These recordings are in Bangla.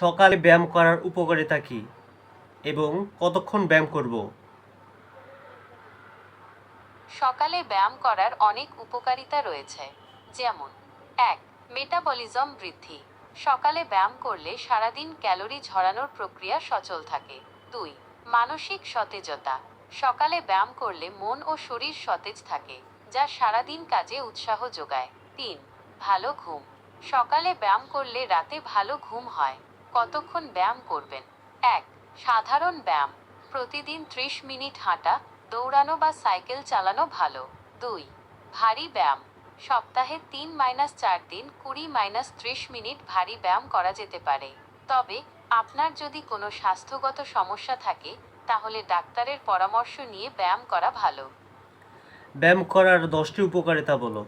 সকালে ব্যায়াম করার উপকারিতা কী? এবং কতক্ষণ ব্যায়াম করব? সকালে ব্যায়াম করার অনেক উপকারিতা রয়েছে, যেমন, এক মেটাবলিজম বৃদ্ধি। সকালে ব্যায়াম করলে সারাদিন ক্যালোরি ঝরানোর প্রক্রিয়া সচল থাকে। দুই, মানসিক সতেজতা। সকালে ব্যায়াম করলে মন ও শরীর সতেজ থাকে, যা সারাদিন কাজে উৎসাহ যোগায়। তিন, ভালো ঘুম। সকালে ব্যায়াম করলে রাতে ভালো ঘুম হয়। কতক্ষণ ব্যায়াম করবেন? এক সাধারণ ব্যায়াম। প্রতিদিন ত্রিশ মিনিট হাঁটা দৌড়ানো বা সাইকেল চালানো ভালো। দুই ভারী ব্যায়াম। সপ্তাহে তিন মাইনাস চার দিন কুড়ি মাইনাস ত্রিশ মিনিট ভারী ব্যায়াম করা যেতে পারে। তবে আপনার যদি কোনো স্বাস্থ্যগত সমস্যা থাকে তাহলে ডাক্তারের পরামর্শ নিয়ে ব্যায়াম করা ভালো। ব্যায়াম করার দশটি উপকারিতা বলো।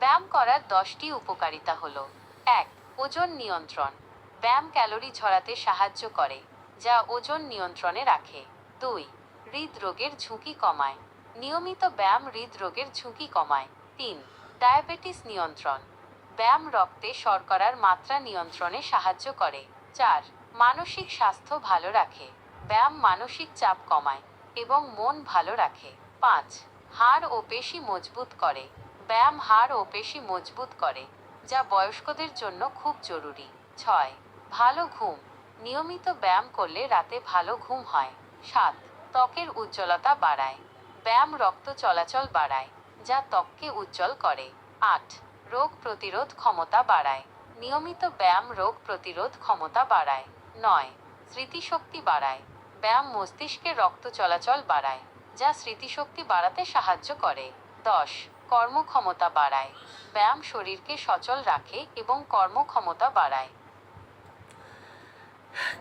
ব্যায়াম করার দশটি উপকারিতা হলো এক, ওজন নিয়ন্ত্রণ। ব্যায়াম ক্যালোরি ঝরাতে সাহায্য করে, যা ওজন নিয়ন্ত্রণে রাখে। দুই, হৃদরোগের ঝুঁকি কমায়। নিয়মিত ব্যায়াম হৃদরোগের ঝুঁকি কমায়। তিন, ডায়াবেটিস নিয়ন্ত্রণ। ব্যায়াম রক্তে শর্করার মাত্রা নিয়ন্ত্রণে সাহায্য করে। চার, মানসিক স্বাস্থ্য ভালো রাখে। ব্যায়াম মানসিক চাপ কমায় এবং মন ভালো রাখে। পাঁচ, হাড় ও পেশি মজবুত করে। ব্যায়াম হাড় ও পেশি মজবুত করে। যা বয়স্কদের জন্য খুব জরুরি। ছয়, ভালো ঘুম। নিয়মিত ব্যায়াম করলে রাতে ভালো ঘুম হয়। সাত, ত্বকের উজ্জ্বলতা বাড়ায়। ব্যায়াম রক্ত চলাচল বাড়ায়, যা ত্বককে উজ্জ্বল করে। আট, রোগ প্রতিরোধ ক্ষমতা বাড়ায়। নিয়মিত ব্যায়াম রোগ প্রতিরোধ ক্ষমতা বাড়ায়। নয়, স্মৃতিশক্তি বাড়ায়। ব্যায়াম মস্তিষ্কে রক্ত চলাচল বাড়ায়, যা স্মৃতিশক্তি বাড়াতে সাহায্য করে। দশ কর্মক্ষমতা বাড়ায়। ব্যায়াম শরীরকে সচল রাখে এবং কর্মক্ষমতা বাড়ায়।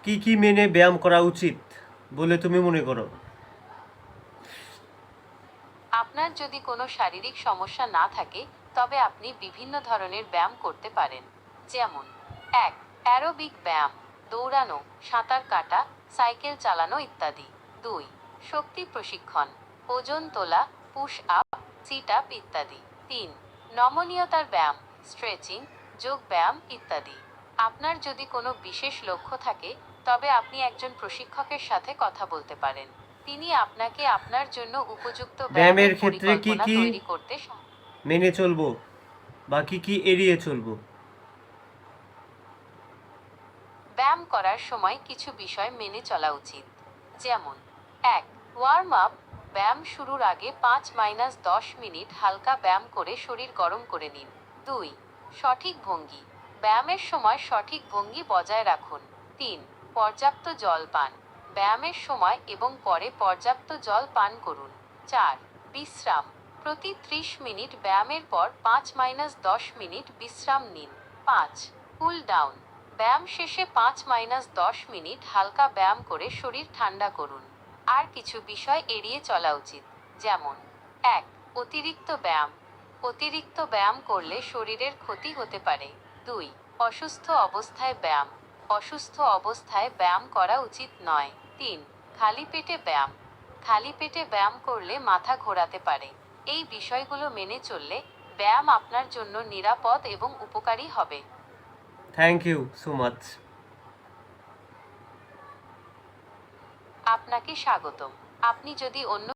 কি কি মেনে ব্যায়াম করা উচিত বলে তুমি মনে করো? আপনার যদি কোনো শারীরিক সমস্যা না থাকে তবে আপনি বিভিন্ন ধরনের ব্যায়াম করতে পারেন। যেমন এক অ্যারোবিক ব্যায়াম দৌড়ানো সাঁতার কাটা সাইকেল চালানো ইত্যাদি। দুই শক্তি প্রশিক্ষণ ওজন তোলা পুশ আপ সিট আপ ইত্যাদি। তিন নমনীয়তার ব্যায়াম স্ট্রেচিং যোগ ব্যায়াম ইত্যাদি। আপনার যদি কোনো বিশেষ লক্ষ্য থাকে তবে আপনি একজন প্রশিক্ষকের সাথে কথা বলতে পারেন। তিনি আপনাকে আপনার জন্য উপযুক্ত ব্যায়ামের ক্ষেত্রে কি কি- করতে মেনে চলবো? বা কি কি এড়িয়ে চলবো? ব্যায়াম করার সময় কিছু বিষয় মেনে চলা উচিত। যেমন এক ওয়ার্ম আপ ব্যায়াম শুরুর আগে পাঁচ মাইনাস দশ মিনিট হালকা ব্যায়াম করে শরীর গরম করে নিন। দুই, সঠিক ভঙ্গি। ব্যায়ামের সময় সঠিক ভঙ্গি বজায় রাখুন। তিন, পর্যাপ্ত জল পান। ব্যায়ামের সময় এবং পরে পর্যাপ্ত জল পান করুন। চার, বিশ্রাম। প্রতি ত্রিশ মিনিট ব্যায়ামের পর পাঁচ মাইনাস দশ মিনিট বিশ্রাম নিন। পাঁচ, কুল ডাউন। ব্যায়াম শেষে পাঁচ মাইনাস দশ মিনিট হালকা ব্যায়াম করে শরীর ঠান্ডা করুন। আর কিছু বিষয় এড়িয়ে চলা উচিত। যেমন, এক, অতিরিক্ত ব্যায়াম। অতিরিক্ত ব্যায়াম করলে শরীরের ক্ষতি হতে পারে। দুই, অসুস্থ অবস্থায় ব্যায়াম। অসুস্থ অবস্থায় ব্যায়াম করা উচিত নয়। তিন, খালি পেটে ব্যায়াম। খালি পেটে ব্যায়াম করলে মাথা ঘোরাতে পারে। এই বিষয়গুলো মেনে চললে ব্যায়াম আপনার জন্য নিরাপদ এবং উপকারী হবে। থ্যাংক ইউ সো মাচ আপনাকে স্বাগতম। আপনি যদি অন্য